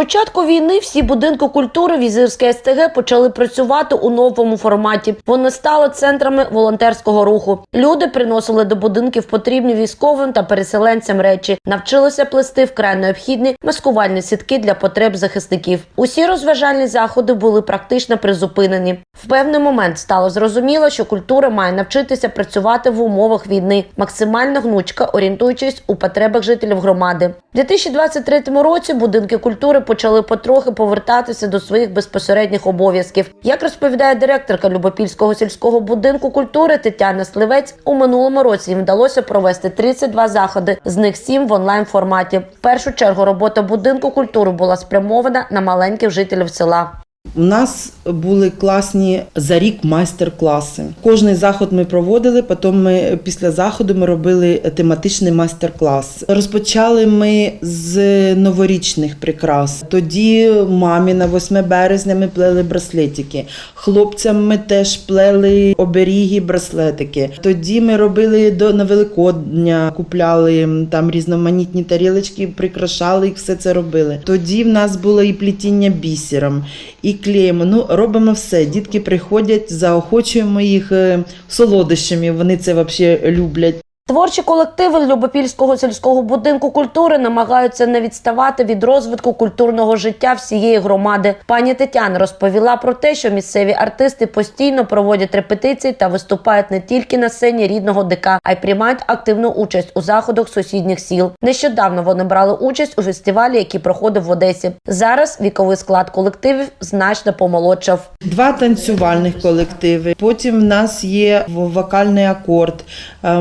початку війни всі будинки культури Візирське СТГ почали працювати у новому форматі. Вони стали центрами волонтерського руху. Люди приносили до будинків потрібні військовим та переселенцям речі, навчилися плести вкрай необхідні маскувальні сітки для потреб захисників. Усі розважальні заходи були практично призупинені. В певний момент стало зрозуміло, що культура має навчитися працювати в умовах війни, максимально гнучко орієнтуючись у потребах жителів громади. У 2023 році будинки культури почали потрохи повертатися до своїх безпосередніх обов'язків. Як розповідає директорка Любопільського сільського будинку культури Тетяна Сливець, у минулому році їм вдалося провести 32 заходи, з них 7 в онлайн форматі. В першу чергу робота будинку культури була спрямована на маленьких жителів села. У нас були класні за рік майстер-класи. Кожний заход ми проводили. Потім ми після заходу ми робили тематичний майстер-клас. Розпочали ми з новорічних прикрас. Тоді мамі на 8 березня ми плели браслетики. Хлопцям ми теж плели оберіги, браслетики. Тоді ми робили до на Великодня, купляли там різноманітні тарілочки, прикрашали їх, все це робили. Тоді в нас було і плетіння бісером, і клеїмо. Ну, робимо все. Дітки приходять, заохочуємо їх е, солодощами. Вони це взагалі люблять. Творчі колективи Любопільського сільського будинку культури намагаються не відставати від розвитку культурного життя всієї громади. Пані Тетяна розповіла про те, що місцеві артисти постійно проводять репетиції та виступають не тільки на сцені рідного ДК, а й приймають активну участь у заходах сусідніх сіл. Нещодавно вони брали участь у фестивалі, який проходив в Одесі. Зараз віковий склад колективів значно помолодшав. Два танцювальних колективи. Потім в нас є вокальний акорд, е,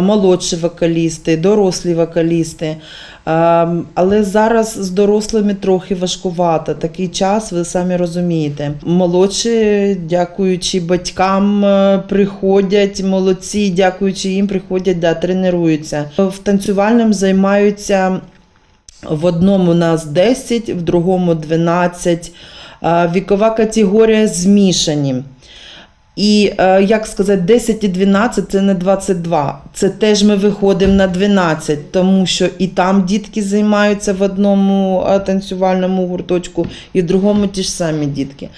молодші вокалісти, дорослі вокалісти. Ем, Але зараз з дорослими трохи важкувато. Такий час, ви самі розумієте. Молодші, дякуючи батькам, е, приходять, молодці, дякуючи їм, приходять, да, тренуються. В танцювальному займаються в одному нас 10, в другому 12. Вікова категорія змішані. І е, як сказати, 10 і 12 це не 22. Це теж ми виходимо на 12, тому що і там дітки займаються в одному е, танцювальному гурточку, і в другому ті ж самі дітки.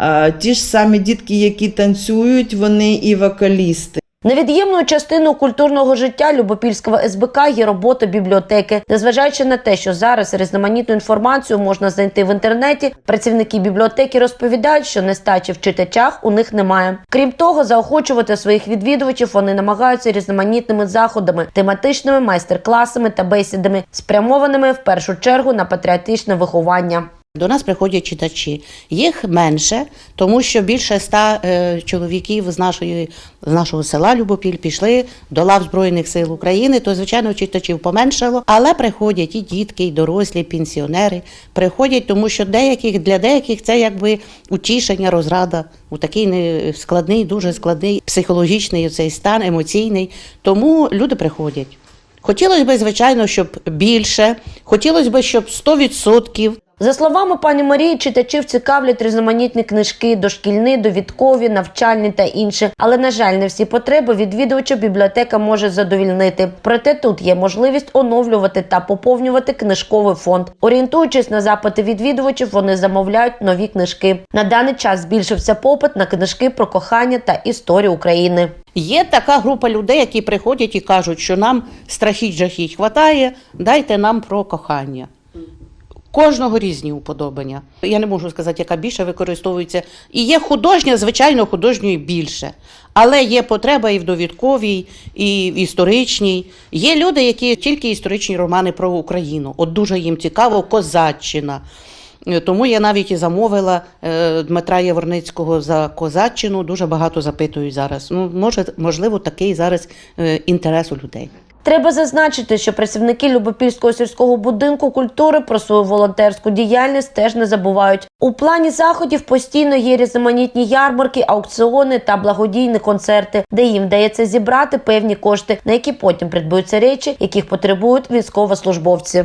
Е, Ті ж самі дітки, які танцюють, вони і вокалісти. Невід'ємною частиною культурного життя Любопільського СБК є робота бібліотеки. Незважаючи на те, що зараз різноманітну інформацію можна знайти в інтернеті, працівники бібліотеки розповідають, що нестачі в читачах у них немає. Крім того, заохочувати своїх відвідувачів вони намагаються різноманітними заходами, тематичними майстер-класами та бесідами, спрямованими в першу чергу на патріотичне виховання. До нас приходять читачі. Їх менше, тому що більше ста е, чоловіків з нашої з нашого села Любопіль пішли до лав Збройних сил України. То звичайно читачів поменшало, але приходять і дітки, і дорослі, і пенсіонери. Приходять, тому що деяких для деяких це якби утішення, розрада у такий складний, дуже складний психологічний цей стан, емоційний. Тому люди приходять. Хотілося б, звичайно, щоб більше, хотілося б, щоб 100%. За словами пані Марії, читачів цікавлять різноманітні книжки, дошкільні, довідкові, навчальні та інші. Але на жаль, не всі потреби відвідувача бібліотека може задовільнити. Проте тут є можливість оновлювати та поповнювати книжковий фонд. Орієнтуючись на запити відвідувачів, вони замовляють нові книжки. На даний час збільшився попит на книжки про кохання та історію України. Є така група людей, які приходять і кажуть, що нам страхіть жахіть хватає, дайте нам про кохання. Кожного різні уподобання. Я не можу сказати, яка більше використовується. І є художня, звичайно, художньої більше. Але є потреба і в довідковій, і в історичній. Є люди, які тільки історичні романи про Україну. От дуже їм цікаво, козаччина. Тому я навіть і замовила е, Дмитра Яворницького за козаччину. Дуже багато запитують зараз. Ну, може, можливо, такий зараз е, інтерес у людей. Треба зазначити, що працівники Любопільського сільського будинку культури про свою волонтерську діяльність теж не забувають. У плані заходів постійно є різноманітні ярмарки, аукціони та благодійні концерти, де їм вдається зібрати певні кошти, на які потім придбаються речі, яких потребують військовослужбовці.